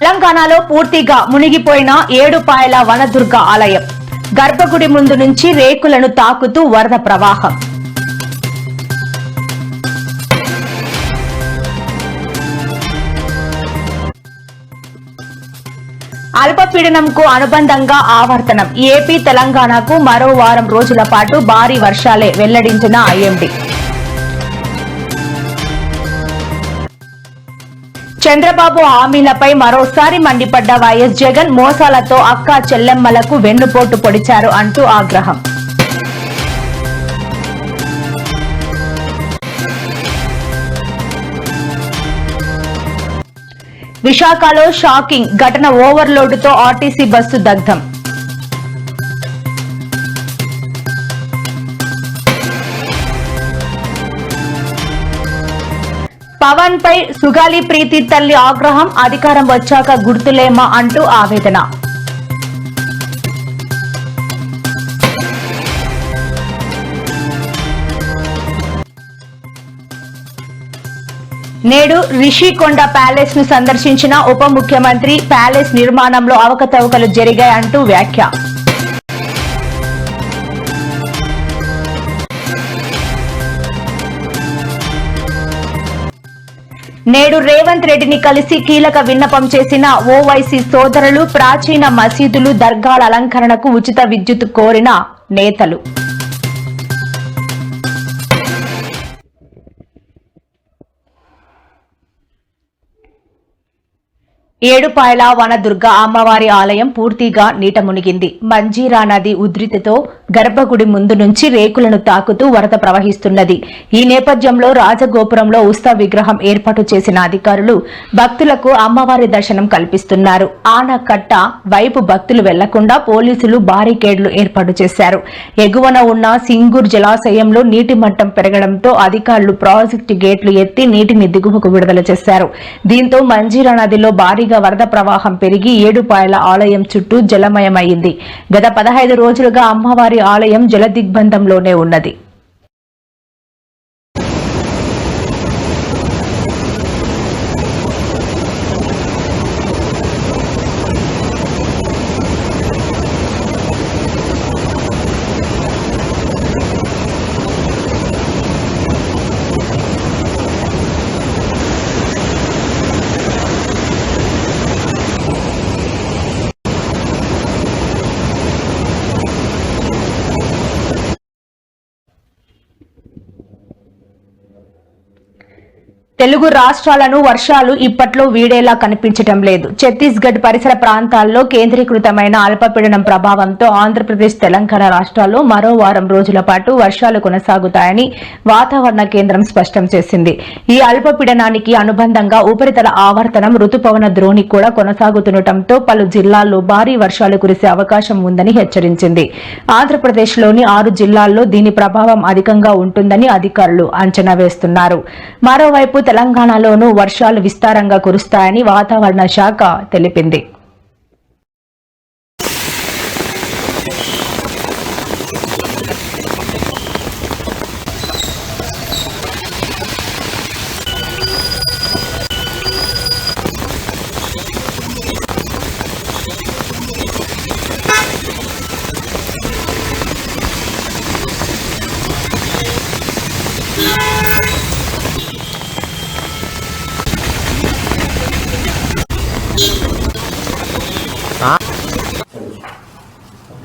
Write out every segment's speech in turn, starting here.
తెలంగాణలో పూర్తిగా మునిగిపోయిన ఏడుపాయల వనదుర్గ ఆలయం. గర్భగుడి ముందు నుంచి రేకులను తాకుతూ వరద ప్రవాహం. అల్పపీడనంకు అనుబంధంగా ఆవర్తనం. ఏపీ తెలంగాణకు మరో వారం రోజుల పాటు భారీ వర్షాలే వెల్లడించిన ఐఎండీ. చంద్రబాబు హామీలపై మరోసారి మండిపడ్డ వైఎస్ జగన్ మోసాలతో అక్క చెల్లెమ్మలకు వెన్నుపోటు పొడిచారు అంటూ ఆగ్రహం. విశాఖలో షాకింగ్. ఘటన ఓవర్లోడ్తో ఆర్టీసీ బస్సు దగ్ధం. పవన్ పై సుగాలి ప్రీతి తల్లి ఆగ్రహం అధికారం వచ్చాక గుర్తులేమా అంటూ ఆవేదన. నేడు రిషికొండ ప్యాలెస్ను సందర్శించిన ఉప ముఖ్యమంత్రి ప్యాలెస్ నిర్మాణంలో అవకతవకలు జరిగాయంటూ వ్యాఖ్య. నేడు రేవంత్ రెడ్డిని కలిసి కీలక విన్నపం చేసిన ఓవైసీ సోదరులు ప్రాచీన మసీదులు దర్గాల అలంకరణకు ఉచిత విద్యుత్ కోరిన నేతలు. ఏడుపాయల వనదుర్గ అమ్మవారి ఆలయం పూర్తిగా నీట మునిగింది. మంజీరా నది ఉధృతితో గర్భగుడి ముందు నుంచి రేకులను తాకుతూ వరద ప్రవహిస్తున్నది. ఈ నేపథ్యంలో రాజగోపురంలో ఉత్సవ విగ్రహం ఏర్పాటు చేసిన అధికారులు భక్తులకు అమ్మవారి దర్శనం కల్పిస్తున్నారు. ఆనకట్ట వైపు భక్తులు వెళ్ళకుండా పోలీసులు బారికేడ్లు ఏర్పాటు చేశారు. ఎగువన ఉన్న సింగూర్ జలాశయంలో నీటి మట్టం పెరగడంతో అధికారులు ప్రాజెక్టు గేట్లు ఎత్తి నీటిని దిగువకు విడుదల చేశారు. దీంతో మంజీరా నదిలో భారీ భారీగా వరద ప్రవాహం పెరిగి ఏడుపాయల ఆలయం చుట్టూ జలమయమైంది. గత పదహైదు రోజులుగా అమ్మవారి ఆలయం జలదిగ్బంధంలోనే ఉన్నది. తెలుగు రాష్ట్రాలను వర్షాలు ఇప్పట్లో వీడేలా కనిపించటం లేదు. ఛత్తీస్గఢ్ పరిసర ప్రాంతాల్లో కేంద్రీకృతమైన అల్పపీడనం ప్రభావంతో ఆంధ్రప్రదేశ్ తెలంగాణ రాష్ట్రాల్లో మరో వారం రోజుల పాటు వర్షాలు కొనసాగుతాయని వాతావరణ కేంద్రం స్పష్టం చేసింది. ఈ అల్పపీడనానికి అనుబంధంగా ఉపరితల ఆవర్తనం రుతుపవన ద్రోణి కూడా కొనసాగుతుండటంతో పలు జిల్లాల్లో భారీ వర్షాలు కురిసే అవకాశం ఉందని హెచ్చరించింది. ఆంధ్రప్రదేశ్లోని ఆరు జిల్లాల్లో దీని ప్రభావం అధికంగా ఉంటుందని అధికారులు అంచనా వేస్తున్నారు. మరోవైపు తెలంగాణలోనూ వర్షాలు విస్తారంగా కురుస్తాయని వాతావరణ శాఖ తెలిపింది.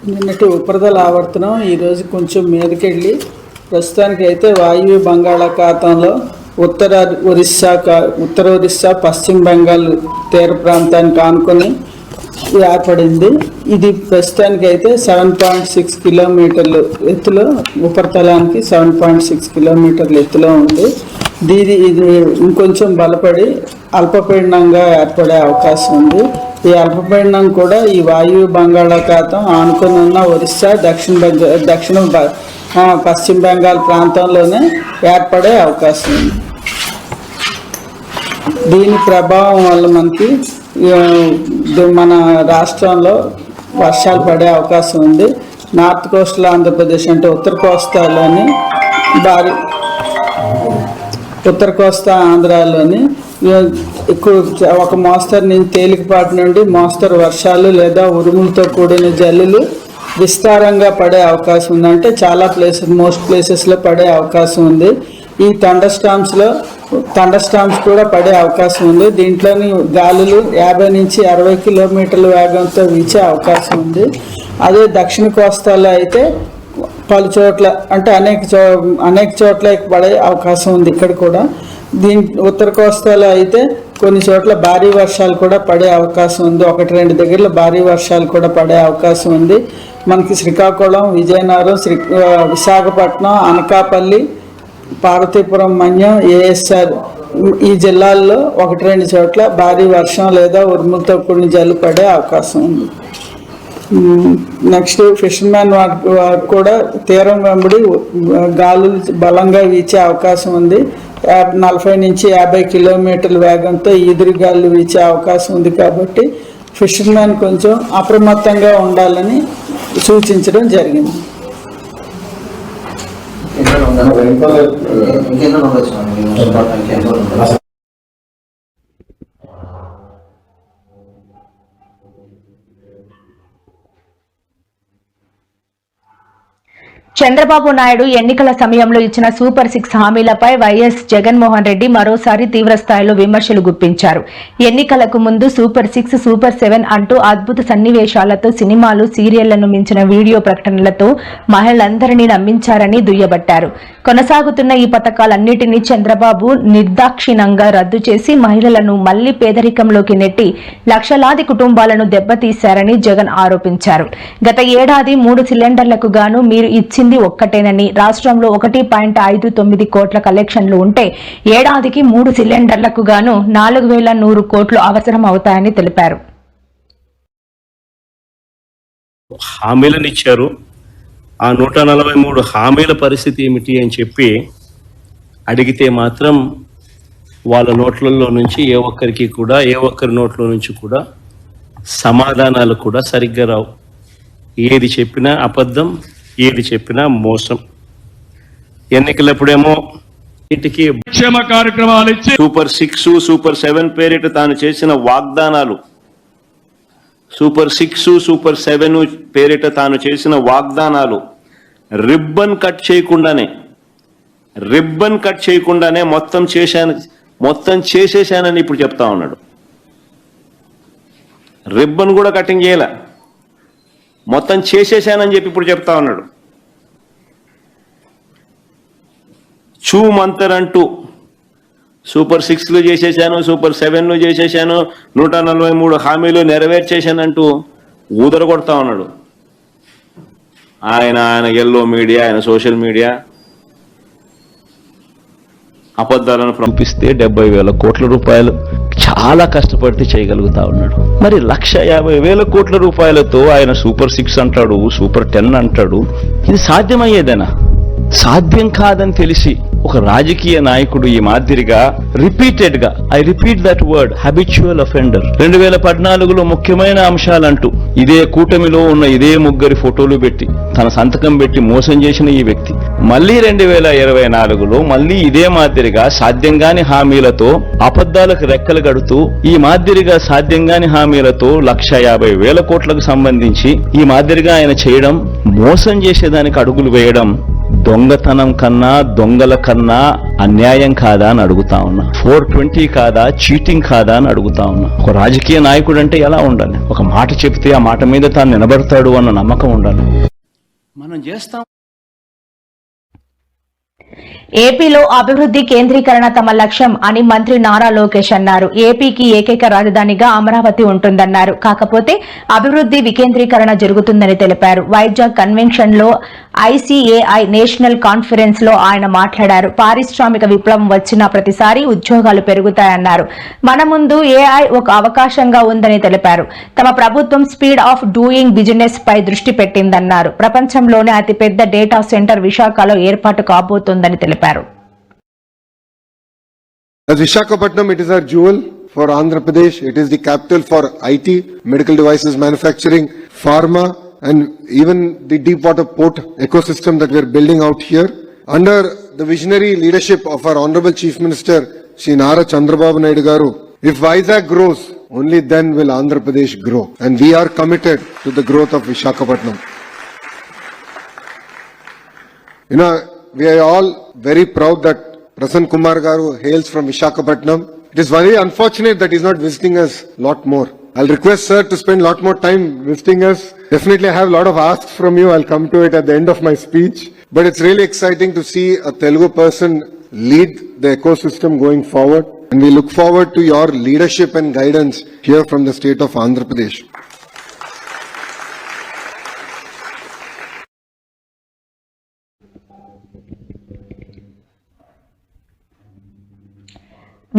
నిన్నటి ఉపరితల ఆవర్తనం ఈరోజు కొంచెం మీదకెళ్ళి ప్రస్తుతానికి అయితే వాయువ్య బంగాళాఖాతంలో ఉత్తర ఒరిస్సా కా- ఉత్తర ఒరిస్సా పశ్చిమ బెంగాల్ తీర ప్రాంతానికి ఆనుకొని ఏర్పడింది. ఇది ప్రస్తుతానికి అయితే సెవెన్ పాయింట్ సిక్స్ కిలోమీటర్లు ఎత్తులో ఉపరితలానికి సెవెన్ పాయింట్ సిక్స్ కిలోమీటర్లు ఎత్తులో ఉంది. దీని ఇది ఇంకొంచెం బలపడి అల్పపీడనంగా ఏర్పడే అవకాశం ఉంది. ఈ అల్పపీడనం కూడా ఈ వాయువ్య బంగాళాఖాతం ఆనుకుని ఉన్న ఒరిస్సా దక్షిణ బెంగా దక్షిణ బ- పశ్చిమ బెంగాల్ ప్రాంతంలోనే ఏర్పడే అవకాశం ఉంది. దీని ప్రభావం వల్ల మనకి మన రాష్ట్రంలో వర్షాలు పడే అవకాశం ఉంది. నార్త్ కోస్టల్ ఆంధ్రప్రదేశ్ అంటే ఉత్తర కోస్తాలోని భారీ ఉత్తర కోస్తా ఆంధ్రాలోని ఎక్కువ ఒక మోస్తరు నుంచి తేలికపాటి నుండి మోస్తరు వర్షాలు లేదా ఉరుములతో కూడిన జల్లులు విస్తారంగా పడే అవకాశం ఉంది. అంటే చాలా ప్లేసెస్ మోస్ట్ ప్లేసెస్లో పడే అవకాశం ఉంది. ఈ థండర్స్టామ్స్లో స్టాంప్స్ కూడా పడే అవకాశం ఉంది. దీంట్లోని గాలులు యాభై నుంచి అరవై కిలోమీటర్ల వేగంతో వీచే అవకాశం ఉంది. అదే దక్షిణ కోస్తాలో అయితే పలు చోట్ల అంటే అనేక చో అనేక చోట్ల పడే అవకాశం ఉంది. ఇక్కడ కూడా దీని ఉత్తర కోస్తాలో అయితే కొన్ని చోట్ల భారీ వర్షాలు కూడా పడే అవకాశం ఉంది. ఒకటి రెండు దగ్గరలో భారీ వర్షాలు కూడా పడే అవకాశం ఉంది. మనకి శ్రీకాకుళం విజయనగరం శ్రీ విశాఖపట్నం అనకాపల్లి పార్వతీపురం మన్యం ఏఎస్ఆర్ ఈ జిల్లాల్లో ఒకటి రెండు చోట్ల భారీ వర్షం లేదా ఉరుములతో కూడిన జల్లు పడే అవకాశం ఉంది. నెక్స్ట్ ఫిషర్మ్యాన్ వారు కూడా తీరం వెంబడి గాలులు బలంగా వీచే అవకాశం ఉంది. నలభై నుంచి యాభై కిలోమీటర్ల వేగంతో ఈదురుగాలు వీచే అవకాశం ఉంది కాబట్టి ఫిషర్మెన్ కొంచెం అప్రమత్తంగా ఉండాలని సూచించడం జరిగింది. ఇంకెన్నో ఉండొచ్చు మనం ఇంకెన్నో ఉండొచ్చు చంద్రబాబు నాయుడు ఎన్నికల సమయంలో ఇచ్చిన సూపర్ సిక్స్ హామీలపై వైఎస్ జగన్మోహన్ రెడ్డి మరోసారి తీవ్రస్థాయిలో విమర్శలు గుప్పించారు. ఎన్నికలకు ముందు సూపర్ సిక్స్ సూపర్ సెవెన్ అంటూ అద్భుత సన్నివేశాలతో సినిమాలు సీరియళ్ళను మించిన వీడియో ప్రకటనలతో మహిళలందరినీ నమ్మించారని దుయ్యబట్టారు. కొనసాగుతున్న ఈ పథకాలన్నిటినీ చంద్రబాబు నిర్దాక్షిణంగా రద్దు చేసి మహిళలను మళ్ళీ పేదరికంలోకి నెట్టి లక్షలాది కుటుంబాలను దెబ్బతీశారని జగన్ ఆరోపించారు. గత ఏడాది మూడు సిలిండర్లకు గాను మీరు చేసింది ఒక్కటేనని. రాష్ట్రంలో ఒకటి పాయింట్ ఐదు తొమ్మిది కోట్ల కలెక్షన్లు ఉంటే ఏడాదికి మూడు సిలిండర్లకు గాను నాలుగు వేల నూరు కోట్లు అవసరం అవుతాయని తెలిపారు హామీలనిచ్చారు ఆ నూట నలభై మూడు హామీల పరిస్థితి ఏమిటి అని చెప్పి అడిగితే మాత్రం వాళ్ళ నోట్లలో నుంచి ఏ ఒక్కరికి కూడా ఏ ఒక్కరి నోట్లో నుంచి కూడా సమాధానాలు కూడా సరిగ్గా రావు. ఏది చెప్పినా అబద్ధం ఏది చెప్పినా మోసం. ఎన్నికలప్పుడేమో ఇంటికి క్షేమ కార్యక్రమాలు ఇచ్చి సూపర్ సిక్స్ సూపర్ సెవెన్ పేరిట తాను చేసిన వాగ్దానాలు. సూపర్ సిక్స్ సూపర్ సెవెన్ పేరిట తాను చేసిన వాగ్దానాలు. రిబ్బన్ కట్ చేయకుండానే రిబ్బన్ కట్ చేయకుండానే మొత్తం చేశాను మొత్తం చేసేశానని ఇప్పుడు చెప్తా ఉన్నాడు. రిబ్బన్ కూడా కటింగ్ చేయలే? మొత్తం చేసేసానని చెప్పి ఇప్పుడు చెప్తా ఉన్నాడు. చూ మంతర్ అంటూ సూపర్ సిక్స్లు చేసేసాను సూపర్ సెవెన్లు చేసేసాను నూట నలభై మూడు హామీలు నెరవేర్చేశానంటూ ఊదర కొడతా ఉన్నాడు. ఆయన ఆయన ఎల్లో మీడియా ఆయన సోషల్ మీడియా అబద్ధాలను పంపిస్తే డెబ్బై వేల కోట్ల రూపాయలు చాలా కష్టపడితే చేయగలుగుతా ఉన్నాడు. మరి లక్ష యాభై వేల కోట్ల రూపాయలతో ఆయన సూపర్ సిక్స్ అంటాడు సూపర్ టెన్ అంటాడు. ఇది సాధ్యమయ్యేదేనా? సాధ్యం కాదని తెలిసి ఒక రాజకీయ నాయకుడు ఈ మాదిరిగా రిపీటెడ్గా I repeat that word habitual offender రెండు వేల పద్నాలుగులో ముఖ్యమైన అంశాలంటూ ఇదే కూటమిలో ఉన్న ఇదే ముగ్గురి ఫోటోలు పెట్టి తన సంతకం పెట్టి మోసం చేసిన ఈ వ్యక్తి. మళ్ళీ రెండు వేల ఇరవై నాలుగులో మళ్ళీ ఇదే మాదిరిగా సాధ్యంగాని హామీలతో అబద్దాలకు రెక్కలు గడుతూ ఈ మాదిరిగా సాధ్యంగాని హామీలతో లక్ష యాభై వేల కోట్లకు సంబంధించి ఈ మాదిరిగా ఆయన చేయడం మోసం చేసేదానికి అడుగులు వేయడం దొంగతనం కన్నా దొంగల కన్నా అన్యాయం కాదా అని అడుగుతా ఉన్నా. ఫోర్ ట్వంటీ కాదా చీటింగ్ కాదా అని అడుగుతా ఉన్నా. ఒక రాజకీయ నాయకుడు అంటే ఎలా ఉండాలి? ఒక మాట చెప్తే ఆ మాట మీద తాను నిలబడతాడు అన్న నమ్మకం ఉండాలి. మనం చేస్తాం ఏపీలో అభివృద్ధి కేంద్రీకరణ తమ లక్ష్యం అని మంత్రి నారా లోకేష్ అన్నారు. ఏపీకి ఏకైక రాజధానిగా అమరావతి ఉంటుందన్నారు. కాకపోతే అభివృద్ధి వికేంద్రీకరణ జరుగుతుందని తెలిపారు. వైజాగ్ కన్వెన్షన్లో ఐసీఏఐ నేషనల్ కాన్ఫరెన్స్లో ఆయన మాట్లాడారు. పారిశ్రామిక విప్లవం వచ్చిన ప్రతిసారి ఉద్యోగాలు పెరుగుతాయన్నారు. మన ముందు ఏఐ ఒక అవకాశంగా ఉందని తెలిపారు. తమ ప్రభుత్వం స్పీడ్ ఆఫ్ డూయింగ్ బిజినెస్ పై దృష్టి పెట్టిందన్నారు. ప్రపంచంలోనే అతిపెద్ద డేటా సెంటర్ విశాఖలో ఏర్పాటు కాబోతోందని తెలిపారు As Visakhapatnam, it is our jewel for Andhra Pradesh. It is the capital for IT, medical devices manufacturing, pharma, and even the deep water port ecosystem that we are building out here. Under the visionary leadership of our Honorable Chief Minister Sri Nara Chandrababu Naidu Garu, if Vizag grows, only then will Andhra Pradesh grow. And we are committed to the growth of Vishakhapatnam. You know, we are all very proud that Prasann Kumar Garu hails from Vishakhapatnam. It is very unfortunate that he's not visiting us lot more. I'll request sir to spend a lot more time visiting us. Definitely I have a lot of asks from you. I'll come to it at the end of my speech. But it's really exciting to see a Telugu person lead the ecosystem going forward. And we look forward to your leadership and guidance here from the state of Andhra Pradesh.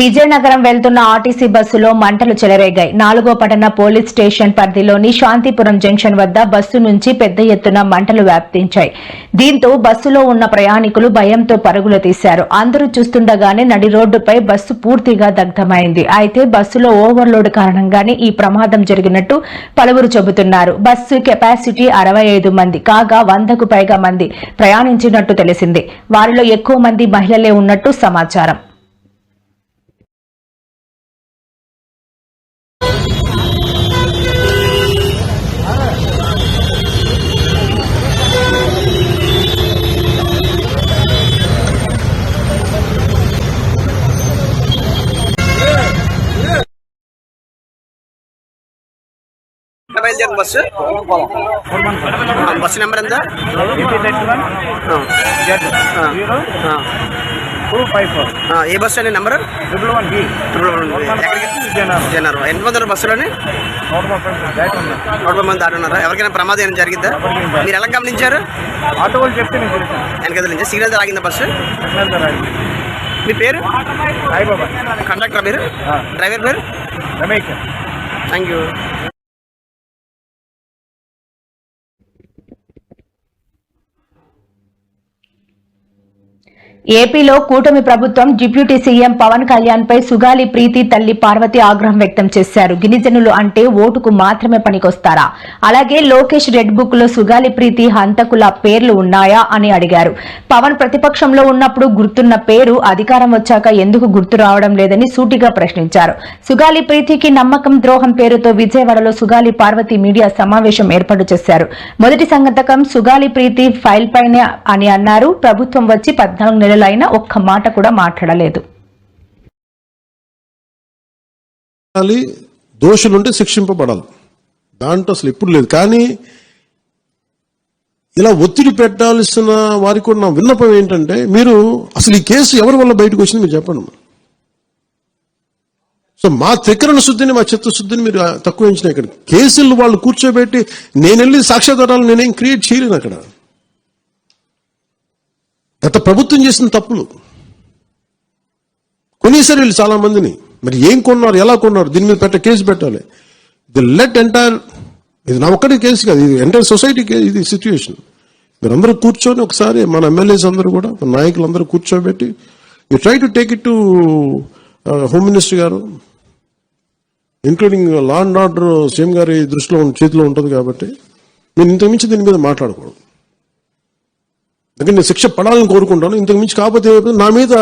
Vizianagaram వెళ్తున్న RTC బస్సులో మంటలు చెలరేగాయి. నాలుగో పట్టణ police station పరిధిలోని Santhipuram junction వద్ద bus నుంచి పెద్ద ఎత్తున మంటలు వ్యాప్తించాయి దీంతో బస్సులో ఉన్న ప్రయాణికులు భయంతో పరుగులు తీశారు. అందరూ చూస్తుండగానే నడి రోడ్డుపై బస్సు పూర్తిగా దగ్ధమైంది. అయితే బస్సులో ఓవర్లోడ్ కారణంగానే ఈ ప్రమాదం జరిగినట్టు పలువురు చెబుతున్నారు. బస్సు కెపాసిటీ అరవై ఐదు మంది కాగా వందకు పైగా మంది ప్రయాణించినట్టు తెలిసింది. వారిలో ఎక్కువ మంది మహిళలే ఉన్నట్టు సమాచారం. బయలుదేరింది బస్సు? బస్సు నెంబర్ ఎంత? ఏ బస్సు అండి నెంబర్? ఎక్కడికి? జనరు. ఎంతమంది ఉన్నారు బస్సులోని? నూట ముప్పై మంది దాటి ఉన్నారా? ఎవరికైనా ప్రమాదం ఏమైనా జరిగిందా? మీరు ఎలా గమనించారు? ఆటో వాళ్ళు చెప్తే నేను చేశాను వెనకది నుంచి సిగ్నల్ ఆగిందా బస్సు? మీ పేరు? సాయిబాబా. కండక్టర్ మీరు? డ్రైవర్ పేరు? రమేష్. థ్యాంక్ యూ ఏపీలో కూటమి ప్రభుత్వం డిప్యూటీ సీఎం పవన్ కళ్యాణ్ పై సుగాలి ప్రీతి తల్లి పార్వతి ఆగ్రహం వ్యక్తం చేశారు. గిరిజనులు అంటే ఓటుకు మాత్రమే పనికొస్తారా? అలాగే లోకేష్ రెడ్ బుక్లో సుగాలి ప్రీతి హంతకుల పేర్లు ఉన్నాయా అని అడిగారు. పవన్ ప్రతిపక్షంలో ఉన్నప్పుడు గుర్తున్న పేరు అధికారం వచ్చాక ఎందుకు గుర్తు రావడం లేదని సూటిగా ప్రశ్నించారు. సుగాలి ప్రీతికి నమ్మకం ద్రోహం పేరుతో విజయవాడలో సుగాలి పార్వతి మీడియా సమావేశం ఏర్పాటు చేశారు. మొదటి సంగతకం సుగాలి ప్రీతి ఫైల్ పైనే అని అన్నారు. ప్రభుత్వం వచ్చి పద్నాలుగు నెలలైనా ఒక్క మాట కూడా మాట్లాడలేదు. దోషులుంటే శిక్షింపబడాలి. దాంట్లో అసలు ఎప్పుడు లేదు. కానీ ఇలా ఒత్తిడి పెట్టాల్సిన వారికి కూడా నా విన్నపం ఏంటంటే మీరు అసలు ఈ కేసు ఎవరి వల్ల బయటకు వచ్చింది మీరు చెప్పండి సో మా త్రికరణ శుద్ధిని మా చిత్తశుద్ధిని మీరు తక్కువ ఎంచిన ఇక్కడ కేసులు వాళ్ళు కూర్చోబెట్టి నేను వెళ్ళి సాక్ష్యాధారాలు నేనేం క్రియేట్ చేయలేను అక్కడ. గత ప్రభుత్వం చేసిన తప్పులు. కొనేసారు వీళ్ళు చాలా మందిని మరి ఏం కొన్నారు ఎలా కొన్నారు? దీని మీద పెట్ట కేసు పెట్టాలి. ది లెట్ ఎంటైర్ ఇది నా ఒక్కటి కేసు కాదు ఇది ఎంటైర్ సొసైటీ ఇది సిచ్యువేషన్ మీరు అందరూ కూర్చొని ఒకసారి మన ఎమ్మెల్యేస్ అందరూ కూడా మన నాయకులు అందరూ కూర్చోబెట్టి you try to take it to home minister గారు including law and order CM గారి దృష్టిలో ఉన్న- చేతిలో ఉంటుంది కాబట్టి నేను ఇంతకుమించి దీని మీద మాట్లాడకూడదు. అందుకని నేను శిక్ష పడాలని కోరుకుంటాను. ఇంతకు మించి కాకపోతే నా మీద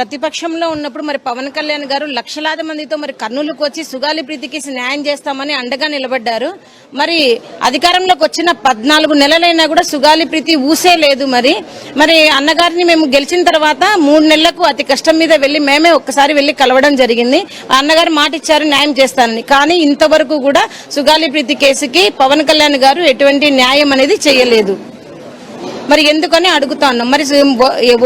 ప్రతిపక్షంలో ఉన్నప్పుడు మరి పవన్ కళ్యాణ్ గారు లక్షలాది మందితో మరి కర్నూలుకు వచ్చి సుగాలి ప్రీతికి న్యాయం చేస్తామని అండగా నిలబడ్డారు. మరి అధికారంలోకి వచ్చిన పద్నాలుగు నెలలైనా కూడా సుగాలి ప్రీతి ఊసే లేదు మరి. మరి అన్నగారిని మేము గెలిచిన తర్వాత మూడు నెలలకు అతి కష్టం మీద వెళ్ళి మేమే ఒక్కసారి వెళ్ళి కలవడం జరిగింది. అన్నగారు మాట ఇచ్చారు న్యాయం చేస్తానని. కానీ ఇంతవరకు కూడా సుగాలి ప్రీతి కేసుకి పవన్ కళ్యాణ్ గారు ఎటువంటి న్యాయం అనేది చేయలేదు. మరి ఎందుకని అడుగుతా ఉన్నాం. మరి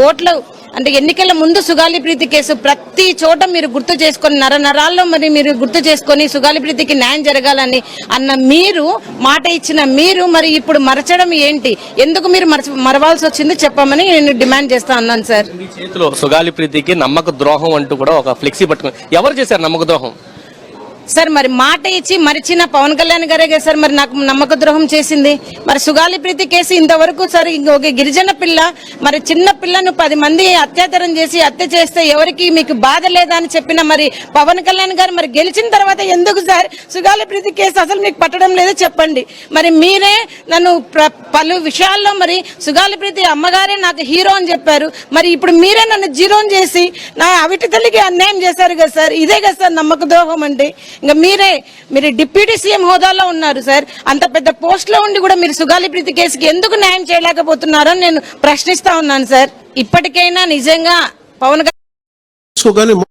ఓట్ల అంటే ఎన్నికల ముందు సుగాలి ప్రీతి కేసు ప్రతి చోట మీరు గుర్తు చేసుకొని నర నరాల్లో మరి మీరు గుర్తు చేసుకొని సుగాలి ప్రీతికి న్యాయం జరగాలని అన్న మీరు మాట ఇచ్చిన మీరు మరి ఇప్పుడు మరచడం ఏంటి? ఎందుకు మీరు మరవాల్సి వచ్చింది చెప్పమని నేను డిమాండ్ చేస్తా అన్నాను సార్. చేతిలో సుగాలి ప్రీతికి నమ్మక ద్రోహం అంటూ కూడా ఒక ఫ్లెక్సీ పట్టుకుని ఎవరు చేశారు నమ్మక ద్రోహం? సార్ మరి మాట ఇచ్చి మరిచిన పవన్ కళ్యాణ్ గారే కదా సార్ మరి నాకు నమ్మక ద్రోహం చేసింది. మరి సుగాలి ప్రీతి కేసు ఇంతవరకు సార్ ఒక గిరిజన పిల్ల మరి చిన్న పిల్లను పది మంది అత్యాచారం చేసి హత్య చేస్తే ఎవరికి మీకు బాధ లేదా అని చెప్పిన మరి పవన్ కళ్యాణ్ గారు మరి గెలిచిన తర్వాత ఎందుకు సార్ సుగాలి ప్రీతి కేసు అసలు మీకు పట్టడం లేదో చెప్పండి. మరి మీరే నన్ను పలు విషయాల్లో మరి సుగాలి ప్రీతి అమ్మగారే నాకు హీరో అని చెప్పారు. మరి ఇప్పుడు మీరే నన్ను జీరోన్ చేసి నా అవిటి తల్లికి అన్యాయం చేశారు కదా సార్ ఇదే కదా సార్ నమ్మక ద్రోహం అంటే. ఇంకా మీరే మీరు డిప్యూటీ సీఎం హోదాలో ఉన్నారు సార్. అంత పెద్ద పోస్ట్లో ఉండి కూడా మీరు సుగాలి ప్రీతి కేసుకి ఎందుకు న్యాయం చేయలేకపోతున్నారని నేను ప్రశ్నిస్తా ఉన్నాను సార్. ఇప్పటికైనా నిజంగా పవన్ కళ్యాణ్